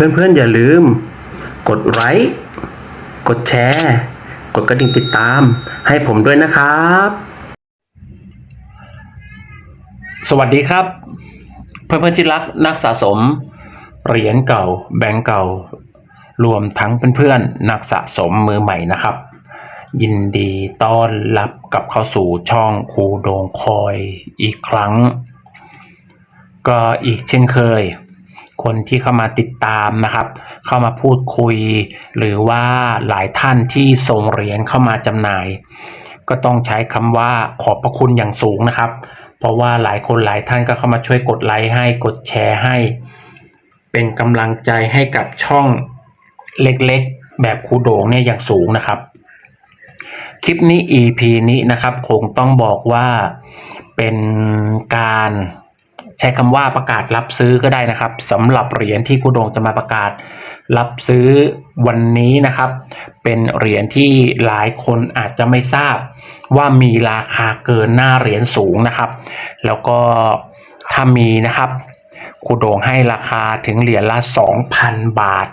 เพื่อนๆอย่าลืม กดไลค์กดแชร์ กดกระดิ่งติดตาม ให้ผมด้วยนะครับ สวัสดีครับ เพื่อนๆที่รักนักสะสม เหรียญเก่า แบงก์เก่า รวมทั้งเพื่อนๆนักสะสมมือใหม่นะครับ ยินดีต้อนรับกลับเข้าสู่ช่องครูโดงคอยอีกครั้ง ก็อีกเช่นเคย คนที่เข้ามาติดตามนะครับ เข้ามาพูดคุย หรือว่าหลายท่านที่ส่งเหรียญเข้ามาจำหน่าย ก็ต้องใช้คำว่าขอบพระคุณอย่างสูงนะครับ เพราะว่าหลายคนหลายท่านก็เข้ามาช่วยกดไลค์ให้กดแชร์ให้ เป็นกำลังใจให้กับช่องเล็กๆ แบบคูโด่งเนี่ยอย่างสูงนะครับ คลิปนี้ EP นี้นะครับคงต้องบอกว่าเป็นการ ใช้คำว่าประกาศรับซื้อก็ได้นะครับสำหรับเหรียญที่กูโดงจะมาประกาศ รับซื้อวันนี้นะครับ เป็นเหรียญที่หลายคนอาจจะไม่ทราบ ว่ามีราคาเกินหน้าเหรียญสูงนะครับ แล้วก็ถ้ามีนะครับกูโดงให้ราคาถึงเหรียญละ 2,000 บาท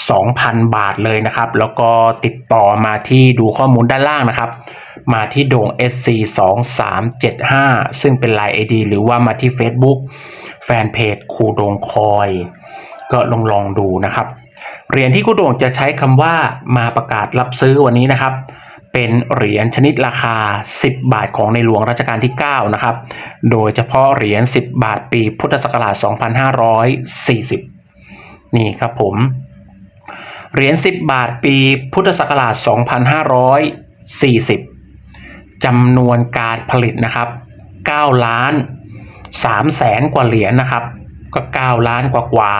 2,000 บาทเลยนะครับ แล้วก็ติดต่อมาที่ดูข้อมูลด้านล่างนะครับ มาที่โด่ง SC 2 3 7 5 ซึ่งเป็น Line ID หรือว่ามาที่ Facebook แฟนเพจครูโด่งคอย ก็ลองลองดูนะครับ เหรียญที่ครูโด่งจะใช้คำว่ามาประกาศรับซื้อวันนี้นะครับ เป็นเหรียญชนิดราคา 10 บาทของในหลวงรัชกาลที่ 9 นะครับ โดยเฉพาะเหรียญ 10 บาทปีพุทธศักราช 2540 นี่ครับผม เหรียญ10 บาทปีพุทธศักราช 2540จำนวนการผลิตนะครับ 9 ล้าน3แสนกว่าเหรียญนะครับ ก็ 9 ล้านกว่ากว่า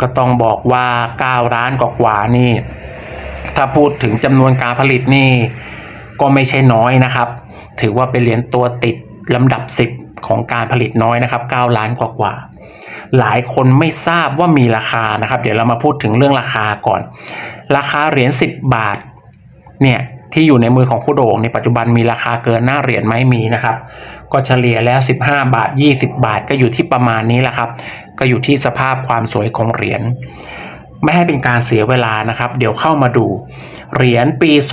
ก็ต้องบอกว่า 9 ล้านกว่ากว่านี่ ถ้าพูดถึงจำนวนการผลิตนี่ ก็ไม่ใช่น้อยนะครับ ถือว่าเป็นเหรียญตัวติดลำดับ 10 ของการผลิตน้อยนะครับ 9 ล้านกว่ากว่า หลายคนไม่ทราบว่ามีราคานะครับ เดี๋ยวเรามาพูดถึงเรื่องราคาก่อน ราคาเหรียญ10 บาทเนี่ยที่อยู่ในมือของคู่โด่งในปัจจุบันมีราคาเกินหน้าเหรียญไหมมีนะครับ ก็เฉลี่ยแล้ว 15 บาท 20 บาทก็อยู่ที่ประมาณนี้แหละครับ ก็อยู่ที่สภาพความสวยของเหรียญไม่ให้เป็นการเสียเวลานะครับ เดี๋ยวเข้ามาดู เหรียญปี 2540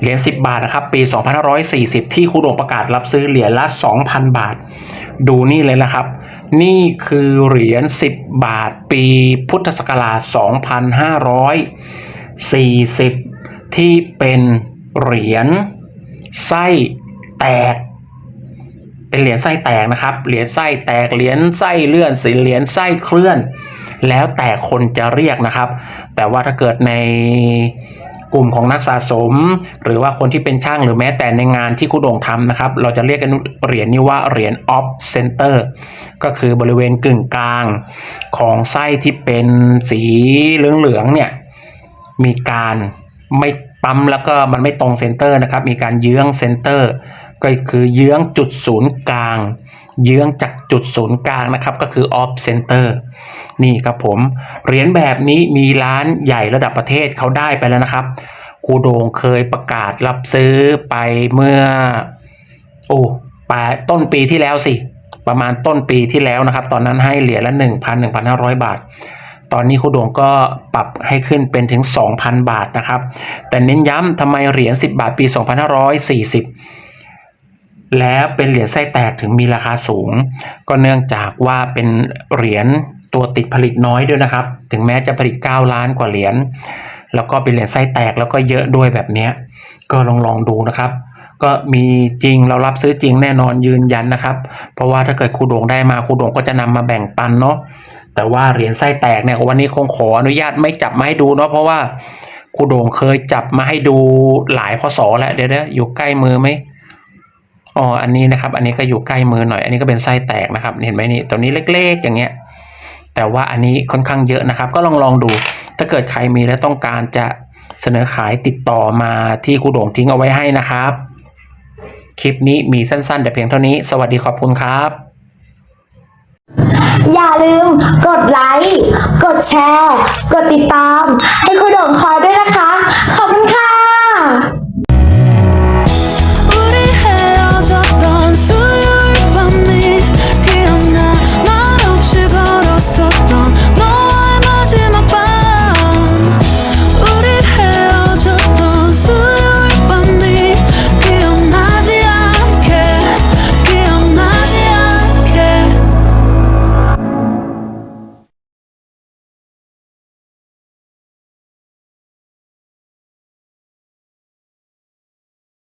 เหรียญ 10 บาทนะครับ ปี 2540 ที่ครูโด่งประกาศรับซื้อเหรียญละ 2,000 บาท ดูนี่เลยนะครับ นี่คือเหรียญ 10 บาท ปีพุทธศักราช 2540 ที่เป็นเหรียญไส้แตก เป็นเหรียญไส้แตกนะครับ เหรียญไส้แตก เหรียญไส้เลื่อนสีเหรียญไส้เคลื่อน แล้วแต่คนจะเรียกนะครับ แต่ว่าถ้าเกิดใน กลุ่มของนักสะสม หรือว่าคนที่เป็นช่างหรือแม้แต่ในงานที่คุโด่งทำนะครับ เราจะเรียกกันเหรียญนี้ว่าเหรียญออฟเซนเตอร์ก็คือบริเวณกึ่งกลางของไส้ที่เป็นสีเหลืองๆเนี่ยมีการไม่ปั๊มแล้วก็มันไม่ตรงเซนเตอร์นะครับ มีการเยื้องเซนเตอร์ก็คือเยื้องจุดศูนย์กลาง เยื้องจากจุดศูนย์กลางนะครับ ก็คือออฟเซนเตอร์นี่ครับผม เหรียญแบบนี้มีร้านใหญ่ระดับประเทศเขาได้ไปแล้วนะครับครูโดงเคยประกาศรับซื้อไปเมื่อ โอ้ปลายต้นปีที่แล้วสิ ประมาณต้นปีที่แล้วนะครับ ตอนนั้นให้เหรียญละ 1,000 1,500 บาท ตอนนี้ครูโดงก็ปรับให้ขึ้นเป็นถึง 2,000 บาทนะครับ แต่เน้นย้ำทำไมเหรียญ 10 บาทปี 2540 แล้วเป็นเหรียญไส้แตกถึงมีราคาสูง ก็เนื่องจากว่าเป็นเหรียญตัวติดผลิตน้อยด้วยนะครับ ถึงแม้จะผลิต 9 ล้านกว่าเหรียญแล้วก็เป็นเหรียญไส้แตกแล้วก็เยอะด้วยแบบนี้ก็ลองลองดูนะครับ ก็มีจริงเรารับซื้อจริงแน่นอนยืนยันนะครับ เพราะว่าถ้าเกิดครูโด่งได้มาครูโด่งก็จะนำมาแบ่งปันเนาะแต่ว่าเหรียญไส้แตกเนี่ยวันนี้คงขออนุญาตไม่จับมาให้ดูเนาะเพราะว่าครูโด่งเคยจับมาให้ดูหลายพศแล้วเดี๋ยวนะอยู่ใกล้มือไหม อ๋ออันนี้นะครับ อันนี้ก็อยู่ใกล้มือหน่อย อันนี้ก็เป็นไส้แตกนะครับ เห็นไหมนี่ตัวนี้เล็กๆ อย่างเงี้ย แต่ว่าอันนี้ค่อนข้างเยอะนะครับ ก็ลองลองดู ถ้าเกิดใครมีและต้องการจะเสนอขายติดต่อมาที่ครูโด่งทิ้งเอาไว้ให้นะครับ คลิปนี้มีสั้นๆ แต่เพียงเท่านี้ สวัสดีขอบคุณครับ อย่าลืมกดไลค์ กดแชร์ กดติดตาม ให้คุณโด่งคอยด้วยนะคะ